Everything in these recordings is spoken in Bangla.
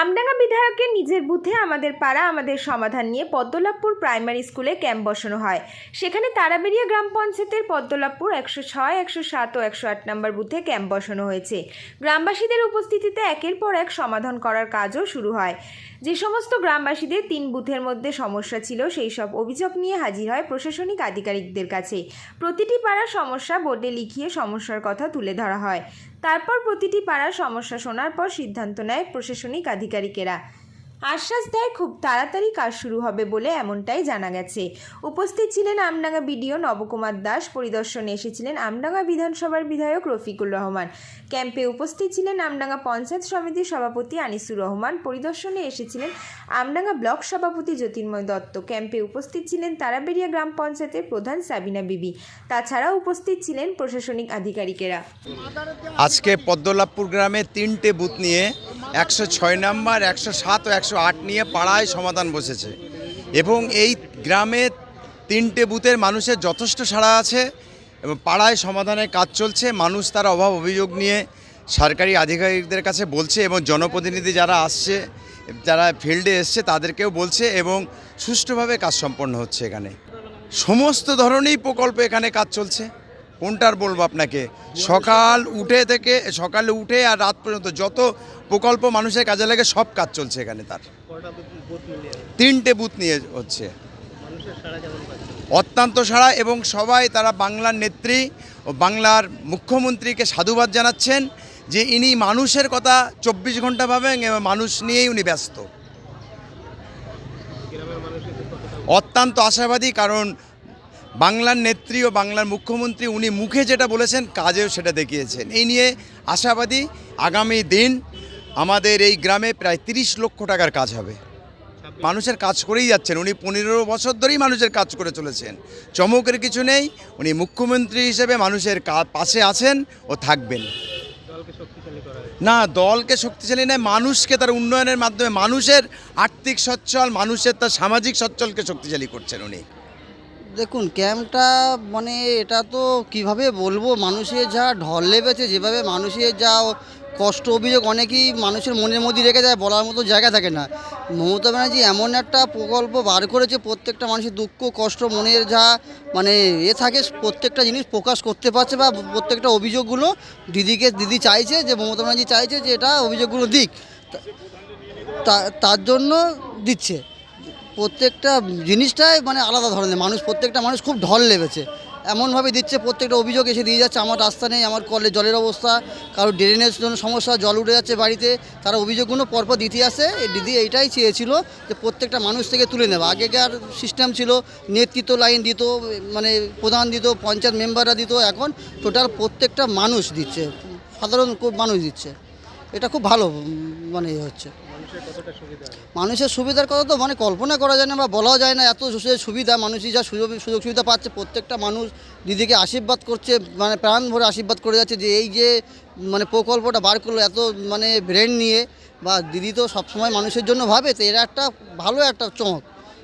আমডাঙ্গা বিধায়কের নিজের বুথে আমাদের পাড়া, আমাদের সমাধান নিয়ে পদ্মলাভপুর প্রাইমারি স্কুলে ক্যাম্প বসানো হয়। সেখানে তারাবেরিয়া গ্রাম পঞ্চায়েতের পদ্মলাভপুর একশো ছয়, একশো সাত ও একশো আট নম্বর বুথে ক্যাম্প বসানো হয়েছে। গ্রামবাসীদের উপস্থিতিতে একের পর এক সমাধান করার কাজও শুরু হয়। যে সমস্ত গ্রামবাসীদের তিন বুথের মধ্যে সমস্যা ছিল, সেই সব অভিযোগ নিয়ে হাজির হয় প্রশাসনিক আধিকারিকদের কাছে। প্রতিটি পাড়ার সমস্যা বোর্ডে লিখিয়ে সমস্যার কথা তুলে ধরা হয়। তারপর প্রতিটি পাড়ার সমস্যা শোনার পর সিদ্ধান্ত নেয় প্রশাসনিক আধিকারিকেরা। আশ্বাস দেয় খুব তাড়াতাড়ি কাজ শুরু হবে বলে এমনটাই জানা গেছে। উপস্থিত ছিলেন আমডাঙ্গা বিডিও নবকুমার দাস, পরিদর্শনে এসেছিলেন আমডাঙ্গা বিধানসভার বিধায়ক রফিকুল রহমান। ক্যাম্পে উপস্থিত ছিলেন আমডাঙ্গা পঞ্চায়েত সমিতির সভাপতি আনিসুর রহমান, পরিদর্শনে এসেছিলেন আমডাঙ্গা ব্লক সভাপতি জ্যোতির্ময় দত্ত। ক্যাম্পে উপস্থিত ছিলেন তারাবেরিয়া গ্রাম পঞ্চায়েতের প্রধান সাবিনা বিবি। তাছাড়াও উপস্থিত ছিলেন প্রশাসনিক আধিকারিকেরা। আজকে পদ্মলাভপুর গ্রামে তিনটে বুথ নিয়ে একশো ছয় নম্বর, একশো সাত ও একশো আট নিয়ে পাড়ায় সমাধান বসেছে। এবং এই গ্রামে তিনটে বুথের মানুষের যথেষ্ট সাড়া আছে এবং পাড়ায় সমাধানের কাজ চলছে। মানুষ তার অভাব অভিযোগ নিয়ে সরকারি আধিকারিকদের কাছে বলছে এবং জনপ্রতিনিধি যারা আসছে, যারা ফিল্ডে এসছে তাদেরকেও বলছে এবং সুষ্ঠুভাবে কাজ সম্পন্ন হচ্ছে এখানে। সমস্ত ধরনেরই প্রকল্প এখানে কাজ চলছে। কোনটার বলব আপনাকে? সকাল উঠে থেকে সকালে উঠে আর রাত পর্যন্ত যত প্রকল্প মানুষের কাজে লাগে সব কাজ চলছে এখানে তার। তিনটে বুথ নিয়ে হচ্ছে। অত্যন্ত সাড়া এবং সবাই তারা বাংলার নেত্রী ও বাংলার মুখ্যমন্ত্রীকে সাধুবাদ জানাচ্ছেন যে ইনি মানুষের কথা চব্বিশ ঘণ্টা ভাবেন এবং মানুষ নিয়েই উনি ব্যস্ত। অত্যন্ত আশাবাদী কারণ বাংলার নেত্রী ও বাংলার মুখ্যমন্ত্রী উনি মুখে যেটা বলেছেন, কাজেও সেটা দেখিয়েছেন। এই নিয়ে আশাবাদী আগামী দিন আমাদের এই গ্রামে প্রায় তিরিশ লক্ষ টাকার কাজ হবে। মানুষের কাজ করেই যাচ্ছেন। উনি পনেরো বছর ধরেই মানুষের কাজ করে চলেছেন। চমকের কিছু নেই, উনি মুখ্যমন্ত্রী হিসেবে মানুষের পাশে আছেন ও থাকবেন। না, দলকে শক্তিশালী নয়, মানুষকে তার উন্নয়নের মাধ্যমে মানুষের আর্থিক সচ্ছল, মানুষের তার সামাজিক সচ্ছলকে শক্তিশালী করছেন উনি। দেখুন ক্যাম্পটা মানে এটা তো কীভাবে বলব? মানুষের যা ঢল লেগেছে যেভাবে মানুষের যা কষ্ট অভিযোগ, অনেকেই মানুষের মনের মধ্যে রেখে যায়, বলার মতো জায়গা থাকে না। মমতা ব্যানার্জি এমন একটা প্রকল্প বার করেছে, প্রত্যেকটা মানুষের দুঃখ, কষ্ট, মনের যা মানে এ থাকে, প্রত্যেকটা জিনিস প্রকাশ করতে পারছে বা প্রত্যেকটা অভিযোগগুলো দিদিকে, দিদি চাইছে যে, মমতা ব্যানার্জি চাইছে যে, এটা অভিযোগগুলো দিক। তার জন্য দিচ্ছে। প্রত্যেকটা জিনিসটাই মানে আলাদা ধরনের। মানুষ, প্রত্যেকটা মানুষ খুব ঢল লেগেছে এমনভাবে দিচ্ছে, প্রত্যেকটা অভিযোগ এসে দিয়ে যাচ্ছে, আমার রাস্তা নেই, আমার কলে জলের অবস্থা, কারও ড্রেনের জন্য সমস্যা, জল উঠে যাচ্ছে বাড়িতে, তারা অভিযোগগুলো পরপর দিতে আসে। দিদি এইটাই চেয়েছিল যে প্রত্যেকটা মানুষ থেকে তুলে নেওয়া। আগেকার সিস্টেম ছিল, নেতৃত্ব লাইন দিত মানে প্রধান দিত, পঞ্চায়েত মেম্বাররা দিত, এখন টোটাল প্রত্যেকটা মানুষ দিচ্ছে, সাধারণ মানুষ দিচ্ছে। এটা খুব ভালো মানে ইয়ে হচ্ছে। মানুষের সুবিধার কথা তো মানে কল্পনা করা যায় না বা বলাও যায় না এত সুবিধা মানুষই যা সুযোগ সুযোগ সুবিধা পাচ্ছে প্রত্যেকটা মানুষ দিদিকে আশীর্বাদ করছে মানে প্রাণ ভরে আশীর্বাদ করে যাচ্ছে যে এই যে মানে প্রকল্পটা বার করল এত মানে ব্রেন নিয়ে বা দিদি তো সবসময় মানুষের জন্য ভাবে তো এরা একটা ভালো একটা চমক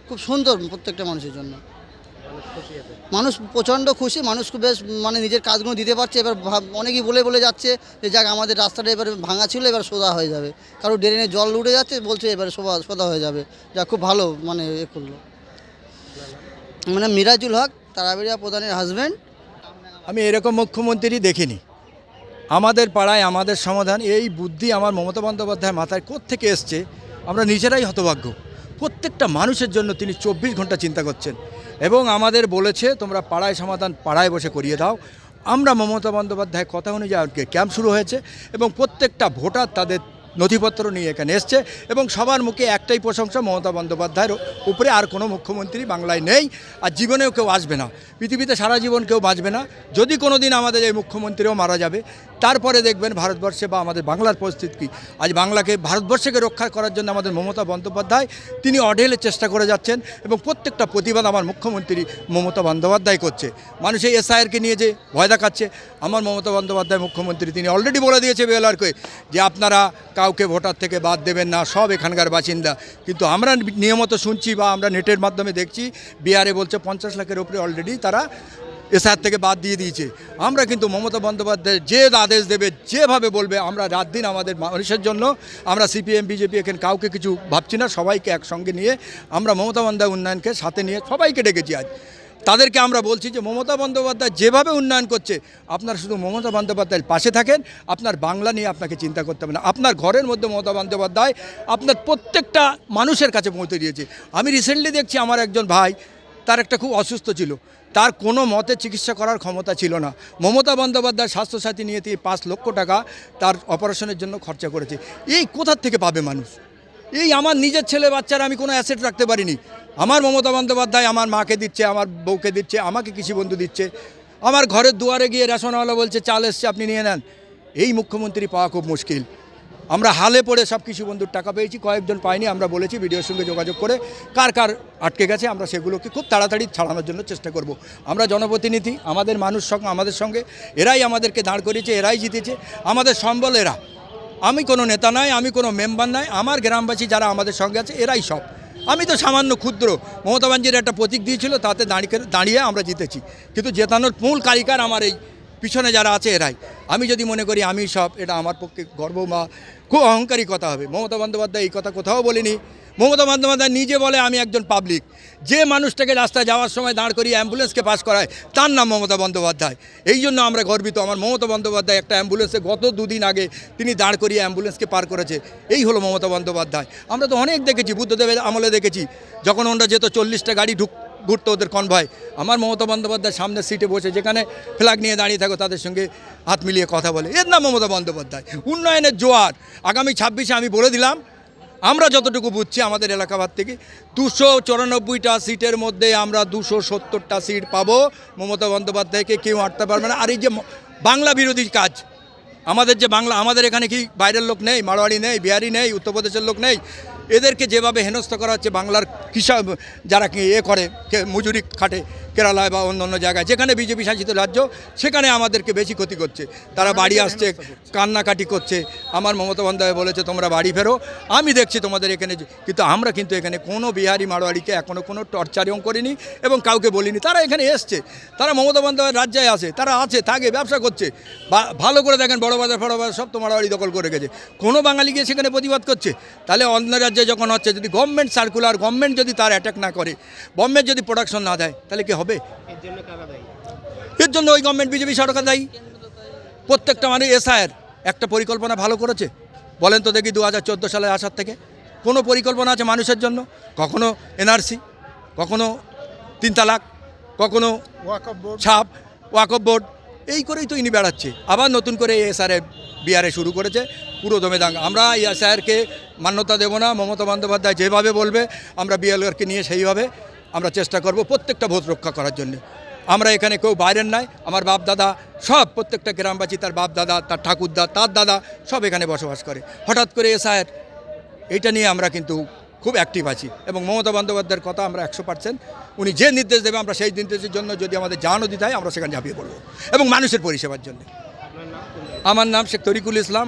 খুব সুন্দর প্রত্যেকটা মানুষের জন্য। মানুষ প্রচণ্ড খুশি, মানুষ বেশ মানে নিজের কাজগুলো দিতে পারছে। এবার অনেকেই বলে বলে যাচ্ছে যে, যাক, আমাদের রাস্তাটা এবার ভাঙা ছিল, এবার সোজা হয়ে যাবে। কারও ড্রেনে জল উঠে যাচ্ছে, বলছে এবার সোজা সোজা হয়ে যাবে। যা খুব ভালো মানে এ করল। মানে মিরাজুল হক, তারাবেড়িয়া প্রধানের হাজব্যান্ড আমি এরকম মুখ্যমন্ত্রী দেখিনি। আমাদের পাড়ায় আমাদের সমাধান, এই বুদ্ধি আমার মমতা বন্দ্যোপাধ্যায় মাথায় থেকে এসছে? আমরা নিজেরাই হতভাগ্য। প্রত্যেকটা মানুষের জন্য তিনি চব্বিশ ঘণ্টা চিন্তা করছেন। এবং আমাদের বলেছে, তোমরা পাড়ায় সমাধান, পাড়ায় বসে করিয়ে দাও। আমরা মমতা বন্দ্যোপাধ্যায়ের কথা অনুযায়ী ক্যাম্প শুরু হয়েছে এবং প্রত্যেকটা ভোটার তাদের নথিপত্র নিয়ে এখানে এসছে এবং সবার মুখে একটাই প্রশংসা মমতা বন্দ্যোপাধ্যায়ের উপরে আর কোনো মুখ্যমন্ত্রী বাংলায় নেই আর জীবনেও কেউ আসবে না। পৃথিবীতে সারা জীবন কেউ বাঁচবে না। যদি কোনো দিন আমাদের এই মুখ্যমন্ত্রীও মারা যাবে, তারপরে দেখবেন ভারতবর্ষে বা আমাদের বাংলার পরিস্থিতি কী। আজ বাংলাকে, ভারতবর্ষকে রক্ষা করার জন্য আমাদের মমতা বন্দ্যোপাধ্যায়, তিনি অঢেলে চেষ্টা করে যাচ্ছেন এবং প্রত্যেকটা প্রতিবাদ আমার মুখ্যমন্ত্রী মমতা বন্দ্যোপাধ্যায় করছে। মানুষ এই এসআইআরকে নিয়ে যে ভয় দেখাচ্ছে, আমার মমতা বন্দ্যোপাধ্যায় মুখ্যমন্ত্রী, তিনি অলরেডি বলে দিয়েছে বেলারকে যে আপনারা কাউকে ভোটার থেকে বাদ দেবেন না, সব এখানকার বাসিন্দা। কিন্তু আমরা নিয়মিত শুনছি বা আমরা নেটের মাধ্যমে দেখছি, বিহারে বলছে পঞ্চাশ লাখের উপরে অলরেডি তারা এসআর থেকে বাদ দিয়ে দিয়েছে। আমরা কিন্তু মমতা বন্দ্যোপাধ্যায় যে আদেশ দেবে, যেভাবে বলবে, আমরা রাত দিন আমাদের মানুষের জন্য, আমরা সিপিএম, বিজেপি এখানে কাউকে কিছু ভাবছি না, সবাইকে একসঙ্গে নিয়ে আমরা মমতা বন্দ্যোপাধ্যায় উন্নয়নকে সাথে নিয়ে সবাইকে ডেকেছি আজ। তাদেরকে আমরা বলছি যে মমতা বন্দ্যোপাধ্যায় যেভাবে উন্নয়ন করছে, আপনার শুধু মমতা বন্দ্যোপাধ্যায়ের পাশে থাকেন, আপনার বাংলা নিয়ে আপনাকে চিন্তা করতে হবে না। আপনার ঘরের মধ্যে মমতা বন্দ্যোপাধ্যায় আপনার প্রত্যেকটা মানুষের কাছে পৌঁছে দিয়েছে। আমি রিসেন্টলি দেখছি আমার একজন ভাই, তার একটা খুব অসুস্থ ছিল। তার কোনো মতে চিকিৎসা করার ক্ষমতা ছিল না। মমতা বন্দ্যোপাধ্যায় স্বাস্থ্যসাথী নিয়ে তিনি পাঁচ লক্ষ টাকা তার অপারেশনের জন্য খরচা করেছে। এই কোথার থেকে পাবে মানুষ? এই আমার নিজের ছেলে বাচ্চারা আমি কোনো অ্যাসেট রাখতে পারিনি। আমার মমতা বন্দ্যোপাধ্যায় আমার মাকে দিচ্ছে, আমার বউকে দিচ্ছে, আমাকে কৃষি বন্ধু দিচ্ছে। আমার ঘরের দুয়ারে গিয়ে রেশনওয়ালা বলছে, চাল এসছে, আপনি নিয়ে নেন। এই মুখ্যমন্ত্রী পাওয়া খুব মুশকিল। আমরা হালে পড়ে সব কৃষি বন্ধুর টাকা পেয়েছি, কয়েকজন পাইনি আমরা বলেছি ভিডিওর সঙ্গে যোগাযোগ করে কার কার আটকে গেছে, আমরা সেগুলোকে খুব তাড়াতাড়ি ছাড়ানোর জন্য চেষ্টা করব। আমরা জনপ্রতিনিধি, আমাদের মানুষ সঙ্গে, আমাদের সঙ্গে, এরাই আমাদেরকে দাঁড় করিয়েছে, এরাই জিতেছে। আমাদের সম্বল এরা। আমি কোনো নেতা নাই আমি কোনো মেম্বার নাই আমার গ্রামবাসী যারা আমাদের সঙ্গে আছে, এরাই সব। আমি তো সামান্য ক্ষুদ্র। মমতা ব্যানার্জির একটা প্রতীক দিয়েছিল, তাতে দাঁড়িয়ে দাঁড়িয়ে আমরা জিতেছি। কিন্তু জেতানোর মূল কারিকার আমার এই পিছনে যারা আছে এরাই। আমি যদি মনে করি আমি সব, এটা আমার পক্ষে গর্ব বা খুব অহংকারী কথা হবে। মমতা বন্দ্যোপাধ্যায় এই কথা কোথাও বলিনি। মমতা বন্দ্যোপাধ্যায় নিজে বলে, আমি একজন পাবলিক যে মানুষটাকে রাস্তায় যাওয়ার সময় দাঁড় করিয়ে অ্যাম্বুলেন্সকে পাস করায়, তার নাম মমতা বন্দ্যোপাধ্যায়। এই জন্য আমরা গর্বিত। আমার মমতা বন্দ্যোপাধ্যায় একটা অ্যাম্বুলেন্সে গত দুদিন আগে তিনি দাঁড় করিয়ে অ্যাম্বুলেন্সকে পার করেছে। এই হলো মমতা বন্দ্যোপাধ্যায়। আমরা তো অনেক দেখেছি, বুদ্ধদেবের আমলে দেখেছি। যখন ওনারা যেত চল্লিশটা গাড়ি ঢুক, ঘুরতো ওদের কনভয় আমার মমতা বন্দ্যোপাধ্যায় সামনের সিটে বসে, যেখানে ফ্ল্যাগ নিয়ে দাঁড়িয়ে থাকো, তাদের সঙ্গে হাত মিলিয়ে কথা বলে। এর নাম মমতা বন্দ্যোপাধ্যায়। উন্নয়নের জোয়ার। আগামী ছাব্বিশে আমি বলে দিলাম আমরা যতটুকু বুঝছি আমাদের এলাকাবাদ থেকে দুশো চুরানব্বইটা সিটের মধ্যে আমরা দুশো সত্তরটা সিট পাবো। মমতা বন্দ্যোপাধ্যায়কে কেউ আটতে পারবে না। আর এই যে বাংলা বিরোধী কাজ, আমাদের যে বাংলা, আমাদের এখানে কি বাইরের লোক নেই? মারোয়াড়ি নেই, বিহারি নেই, উত্তরপ্রদেশের লোক নেই? এদেরকে যেভাবে হেনস্থ করা হচ্ছে বাংলার কৃষক যারা কি এ করে মজুরি খাটে কেরালায় বা অন্য অন্য জায়গায় যেখানে বিজেপি শাসিত রাজ্য সেখানে আমাদেরকে বেশি ক্ষতি করছে। তারা বাড়ি আসছে কান্নাকাটি করছে। আমার মমতা বন্দ্যোপাধ্যায় বলেছে তোমরা বাড়ি ফেরো। আমি দেখছি তোমাদের এখানে যে- কিন্তু আমরা কিন্তু এখানে কোনো বিহারি মারোয়াড়িকে এখনও কোনো টর্চারিং করিনি এবং কাউকে বলিনি। তারা এখানে এসছে। তারা মমতা বন্দ্যোপাধ্যায় রাজ্যে আসে তারা আছে থাকে ব্যবসা করছে। বা- ভালো করে দেখেন বড় বাজার ফড় বাজার সব তো মারোয়াড়ি দখল করে গেছে কোনো বাঙালি গিয়ে সেখানে প্রতিবাদ করছে? তাহলে অন্য রাজ্যে যখন হচ্ছে যদি গভর্নমেন্ট সার্কুলার গভর্নমেন্ট যদি তার অ্যাটাক না করে গভর্নমেন্ট যদি প্রোডাকশন না দেয় তাহলে কি হবে? এর জন্য ওই গভর্নমেন্ট বিজেপি সরকার দায়ী। প্রত্যেকটা মানে এসআইয়ের একটা পরিকল্পনা ভালো করেছে। বলেন তো দেখি দু হাজার চোদ্দ সালে আসার থেকে। কোনো পরিকল্পনা আছে মানুষের জন্য? কখনো এনআরসি কখনো তিন তালাক কখনো ছাপ ওয়াকফ বোর্ড। এই করেই তো ইনি বেড়াচ্ছে। আবার নতুন করে এসআরএ বিহারে শুরু করেছে, পুরো দমে দাঙ্গা আমরা এই এসআরকে মান্যতা দেব না, মমতা বন্দ্যোপাধ্যায় যেভাবে বলবে, আমরা বিএলআরকে নিয়ে সেইভাবে আমরা চেষ্টা করব প্রত্যেকটা ভোট রক্ষা করার জন্য। আমরা এখানে কেউ বাইরের নাই, আমার বাপ দাদা সব প্রত্যেকটা গ্রামবাসী, তার বাপ দাদা তার ঠাকুরদা, তার দাদা সব এখানে বসবাস করে। হঠাৎ করে এসআর এইটা নিয়ে আমরা কিন্তু খুব অ্যাক্টিভ আছি এবং মমতা বন্দ্যোপাধ্যায়ের কথা আমরা একশো পার্সেন্ট উনি যে নির্দেশ দেবে আমরা সেই নির্দেশের জন্য যদি আমাদের জানও দিতে হয় আমরা সেখানে ঝাঁপিয়ে পড়ব এবং মানুষের পরিষেবার জন্য। আমার নাম শেখ তরিকুল ইসলাম।